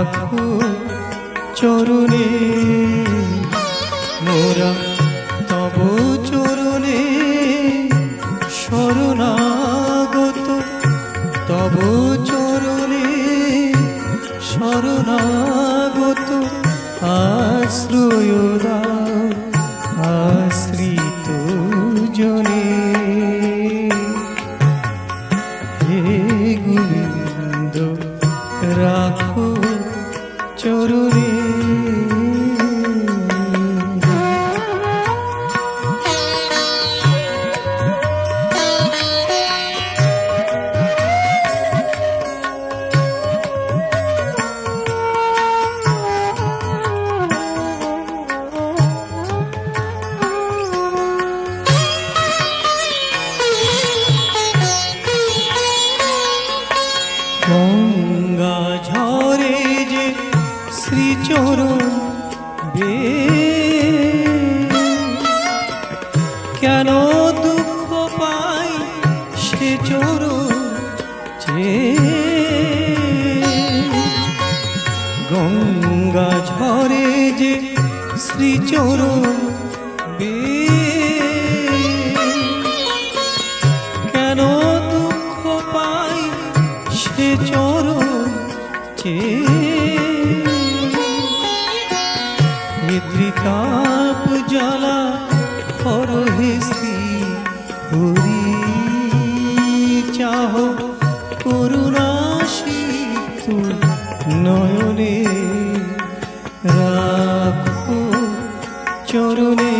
রাখো চরণে। মোরা তব চরণে শরণাগত। তব চরণে শরণাগত। আশ্রয় আশ্রিত জনে। হে হে কেন দুঃখ পাই সে চরণ যে? গঙ্গা ঝরে যে শ্রীচরণ ত্রিতাপ জ্বালা শ্রী হরি চাহ করুণা সিন্ধু নয়নে রাখো চরণে।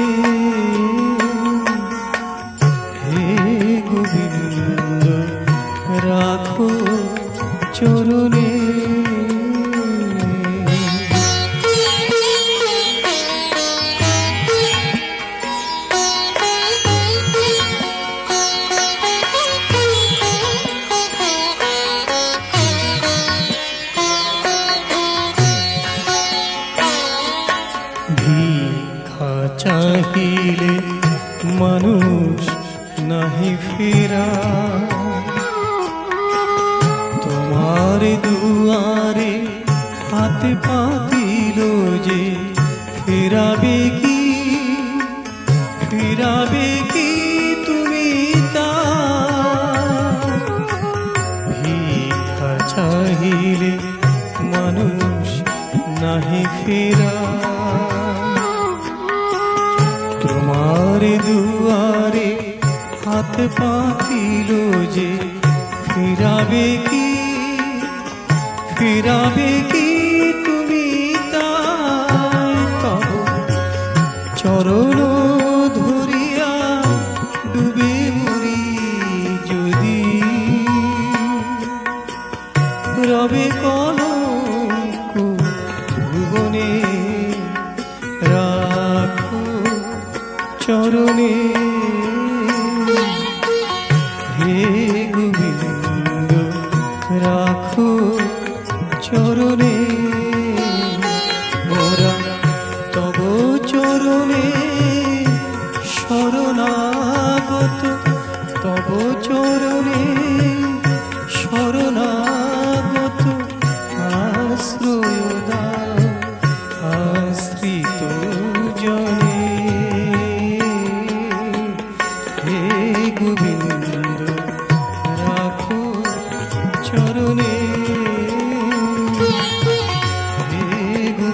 ভিক্ষা চাহিলে মানুষ নাহি ফেরা। তোমার দুয়ারে হাতে পাতিল যে ফেরাবে কি? ফেরাবে কি তুমি তা? ভিক্ষা চাহিলে মানুষ নাহি ফেরা। তোমার দুয়ারে হাত পাতিল যে ফিরাবে কি? ফিরাবে কি তুমি তব চরণ গোবিন্দ রাখো চরণে মোরা তব চরণে শরণাগত তব চরণে শরণাগত আশ্রয়দা আশ্রিত হে গোবিন্দ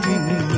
You.